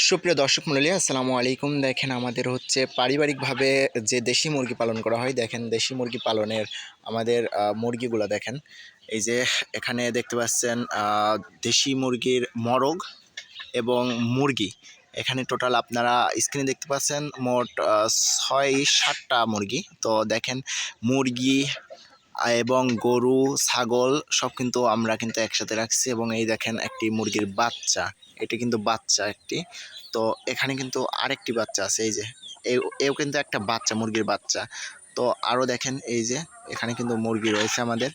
সুপ্রিয় দর্শক মণ্ডলী, আসসালামু আলাইকুম। দেখেন আমাদের হচ্ছে পারিবারিকভাবে যে দেশি মুরগি পালন করা হয়, দেখেন দেশি মুরগি পালনের আমাদের মুরগিগুলো দেখেন। এই যে এখানে দেখতে পাচ্ছেন দেশি মুরগির মরগ এবং মুরগি। এখানে টোটাল আপনারা স্ক্রিনে দেখতে পাচ্ছেন, মোট ছয় সাতটা মুরগি। তো দেখেন মুরগি এবং গরু, ছাগল সব কিন্তু আমরা কিন্তু একসাথে রাখছি এবং এই দেখেন একটি মুরগির বাচ্চা। এটি কিন্তু বাচ্চা একটি। তো এখানে কিন্তু আরেকটি বাচ্চা আছে, এই যে। এও- কিন্তু একটা বাচ্চা, মুরগির বাচ্চা। তো আরও দেখেন, এই যে, এখানে কিন্তু মুরগি রয়েছে আমাদের।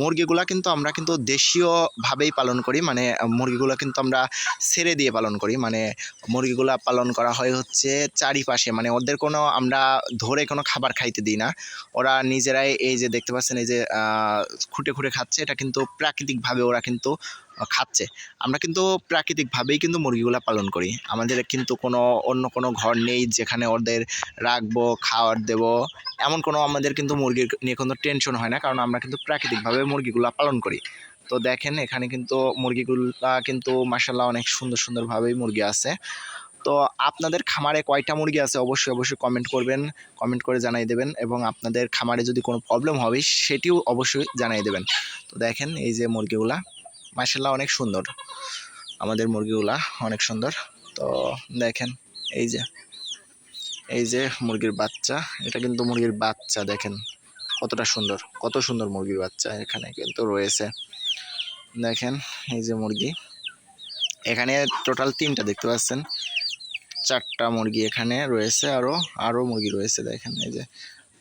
মুরগিগুলা কিন্তু আমরা কিন্তু দেশীয়ভাবেই পালন করি। মানে মুরগিগুলা কিন্তু আমরা ছেড়ে দিয়ে পালন করি। মানে মুরগিগুলা পালন করা হয় হচ্ছে চারিপাশে। মানে ওদের কোনো আমরা ধরে কোনো খাবার খাইতে দিই না। ওরা নিজেরাই এই যে দেখতে পাচ্ছেন, এই যে খুঁটে খুঁটে খাচ্ছে, এটা কিন্তু প্রাকৃতিকভাবে ওরা কিন্তু খাচ্ছে। আমরা কিন্তু প্রাকৃতিকভাবেই কিন্তু মুরগিগুলা পালন করি। আমাদের কিন্তু কোনো অন্য কোনো ঘর নেই যেখানে ওদের রাখব, খাওয়ার দেবো। এমন কোনো আমাদের কিন্তু মুরগির নিয়ে কোনো টেনশন হয় না, কারণ আমরা কিন্তু প্রাকৃতিকভাবে মুরগিগুলো পালন করি। তো দেখেন এখানে কিন্তু মুরগিগুলা কিন্তু মাসাল্লাহ অনেক সুন্দর সুন্দরভাবেই মুরগি আছে। তো আপনাদের খামারে কয়টা মুরগি আছে অবশ্যই অবশ্যই কমেন্ট করবেন কমেন্ট করে জানাই দেবেন এবং আপনাদের খামারে যদি কোনো প্রবলেম হবে সেটিও অবশ্যই জানাই দেবেন। তো দেখেন এই যে মুরগিগুলা মাসাল্লাহ অনেক সুন্দর। আমাদের মুরগিগুলা অনেক সুন্দর। তো দেখেন এই যে এই যে মুরগির বাচ্চা, এটা কিন্তু মুরগির বাচ্চা দেখেন। কতটা সুন্দর, কত সুন্দর মুরগির বাচ্চা এখানে কিন্তু রয়েছে। দেখেন এই যে মুরগি, এখানে টোটাল তিনটা দেখতে পাচ্ছেন। চারটা মুরগি এখানে রয়েছে আরও আরও মুরগি রয়েছে, দেখেন এই যে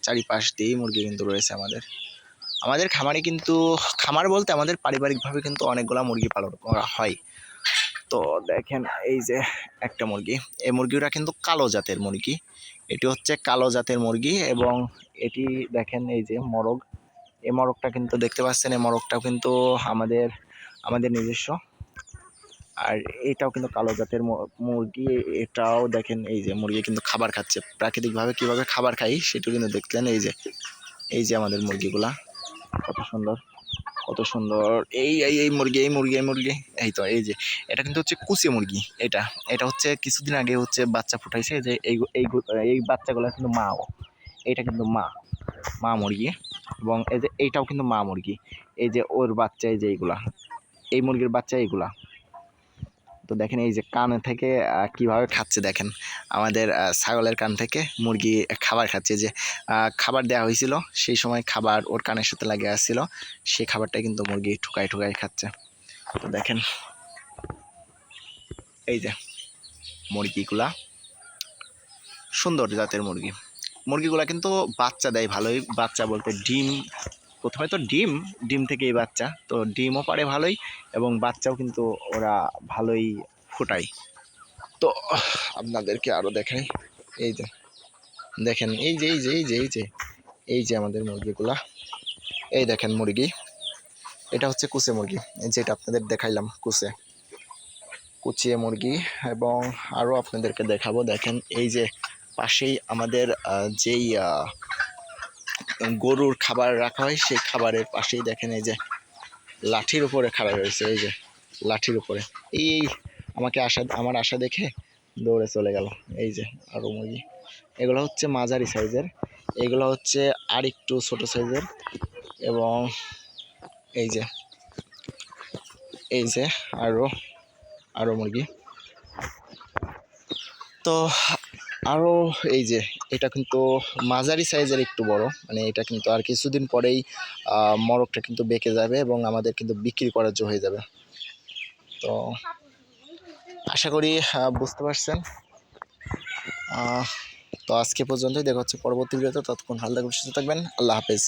চারিপাশ দিয়েই মুরগি কিন্তু রয়েছে আমাদের। আমাদের খামারে কিন্তু, খামার বলতে আমাদের পারিবারিকভাবে কিন্তু অনেকগুলা মুরগি পালন করা হয়। তো দেখেন, এই যে একটা মুরগি। এই মুরগিটা কিন্তু কালো জাতের মুরগি। এটি হচ্ছে কালো জাতের মুরগি এবং এটি দেখেন, এই যে মরগ। এই মরগটা কিন্তু দেখতে পাচ্ছেন, এই মরগটাও কিন্তু আমাদের আমাদের নিজস্ব। আর এটাও কিন্তু কালো জাতের মুরগি। এটাও দেখেন, এই যে মুরগি কিন্তু খাবার খাচ্ছে। প্রাকৃতিকভাবে কীভাবে খাবার খাই সেটা কিন্তু দেখলেন, এই যে এই যে আমাদের মুরগিগুলা। কত সুন্দর। কত সুন্দর। এই এই এই মুরগি এই মুরগি এই মুরগি। এই তো, এই যে, এটা কিন্তু হচ্ছে কুচি মুরগি, এটা। এটা হচ্ছে কিছুদিন আগে হচ্ছে বাচ্চা ফুটাইছে যে এই এই এই বাচ্চাগুলো কিন্তু মাও। এটা কিন্তু মা মা মুরগি। এবং এই যে এইটাও কিন্তু মা মুরগি। এই যে ওর বাচ্চা, এই যে এইগুলা। এই মুরগির বাচ্চা এইগুলা। তো দেখেন এই যে কান থেকে কীভাবে খাচ্ছে দেখেন। আমাদের ছাগলের কান থেকে মুরগি খাবার খাচ্ছে। যে খাবার দেওয়া হয়েছিল, সেই সময় খাবার ওর কানের সাথে লাগে আসছিল। সেই খাবারটা কিন্তু মুরগি ঠুকাই ঠুকাই খাচ্ছে। তো দেখেন, এই যে মুরগিগুলা, সুন্দর জাতের মুরগি। মুরগিগুলা কিন্তু বাচ্চা দেয় ভালোই। বাচ্চা বলতে ডিম প্রথমে তো ডিম ডিম থেকেই বাচ্চা। তো ডিমও পারে ভালোই এবং বাচ্চাও কিন্তু ওরা ভালোই ফোটায়। তো আপনাদেরকে আরও দেখাই। এই যে, দেখেন, এই যে এই যে এই যে এই যে এই যে আমাদের মুরগিগুলা। এই দেখেন মুরগি। এটা হচ্ছে কুচে মুরগি। এই যেটা আপনাদের দেখাইলাম, কুচে। কুচিয়ে মুরগি এবং আরও আপনাদেরকে দেখাবো। দেখেন, এই যে পাশেই আমাদের যেই গরুর খাবার রাখা হয়, সেই খাবারের পাশেই দেখেন এই যে লাঠির উপরে খাড়া রয়েছে, এই যে লাঠির উপরে। এই আমাকে আশা, আমার আশা দেখে দৌড়ে চলে গেল, এই যে আরও মুরগি। এগুলো হচ্ছে মাঝারি সাইজের, এগুলো হচ্ছে আর একটু ছোটো সাইজের এবং এই যে এই যে আরও আরও মুরগি। তো আরও এই যে, এটা কিন্তু মাঝারি সাইজের একটু বড়। মানে এটা কিন্তু আর কিছুদিন পরেই মরকটা কিন্তু বেঁকে যাবে এবং আমাদের কিন্তু বিক্রি করার জন্য হয়ে যাবে। তো আশা করি বুঝতে পারছেন। তো আজকে পর্যন্তই। দেখা হচ্ছে পরবর্তী ভিডিওতে। ততক্ষণ হালদা সুস্থ থাকবেন। আল্লাহ হাফেজ।